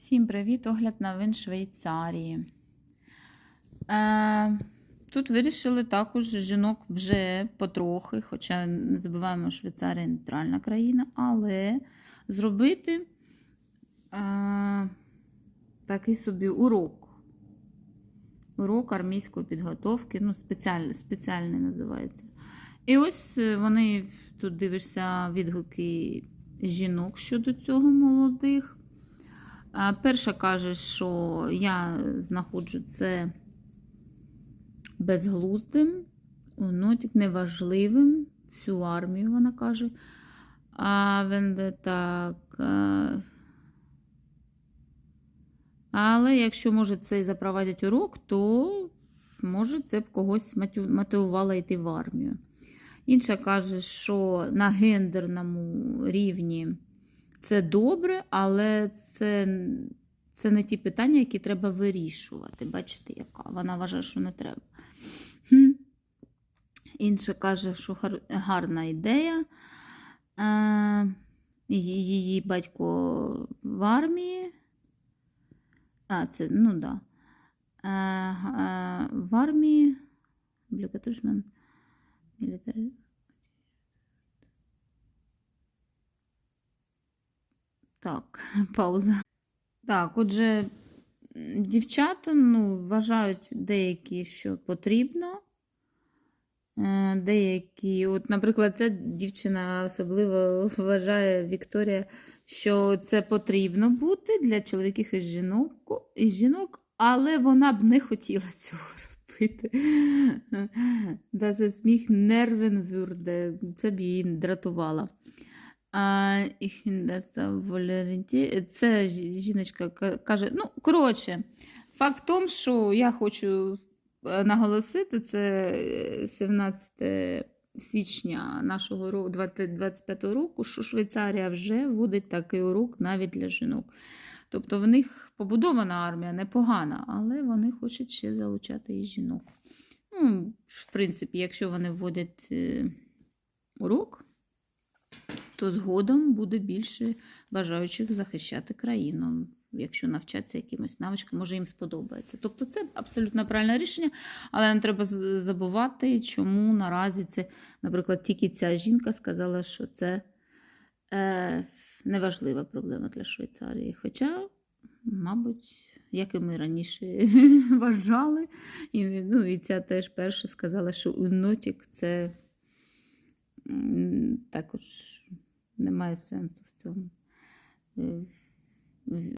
Всім привіт! Огляд новин Швейцарії. Е, тут вирішили також жінок вже потрохи, хоча не забуваємо, Швейцарія нейтральна країна, але зробити е, такий собі урок. Урок армійської підготовки, ну, спеціальний, спеціальний називається. І ось е, вони тут дивишся відгуки жінок щодо цього молодих. Перша каже, що я знаходжу це безглуздим, нотик неважливим, всю армію, вона каже. А він так. Але якщо може це і запровадять урок, то може це б когось мотивувало йти в армію. Інша каже, що на гендерному рівні це добре, але це, це не ті питання, які треба вирішувати. Бачите, яка? Вона вважає, що не треба. Хм. Інша каже, що гар- гарна ідея. Е, її, батько в армії. А, це, ну да. Е, е, в армії. Облігатушмен. Мілітарі. Так, пауза. Так, отже, дівчата ну, вважають деякі, що потрібно. Е, Деякі, от, наприклад, ця дівчина особливо вважає Вікторія, що це потрібно бути для чоловіків і жінок, і жінок, але вона б не хотіла цього робити. Це сміх нервен вюрде. Це б її дратувало. А. Це жіночка каже, ну, коротше, факт в тому, що я хочу е, наголосити, це е, 17 січня нашого року, 2025 року, що Швейцарія вже вводить такий урок навіть для жінок. Тобто в них побудована армія непогана, але вони хочуть ще залучати і жінок. Ну, в принципі, якщо вони вводять е, урок, то згодом буде більше бажаючих захищати країну, якщо навчатися якимось навичкам, може їм сподобається. Тобто це абсолютно правильне рішення, але не треба забувати, чому наразі це, наприклад, тільки ця жінка сказала, що це е, неважлива проблема для Швейцарії. Хоча, мабуть, як і ми раніше вважали, і, ну, і ця теж перша сказала, що Унотік це також немає сенсу в цьому. Е,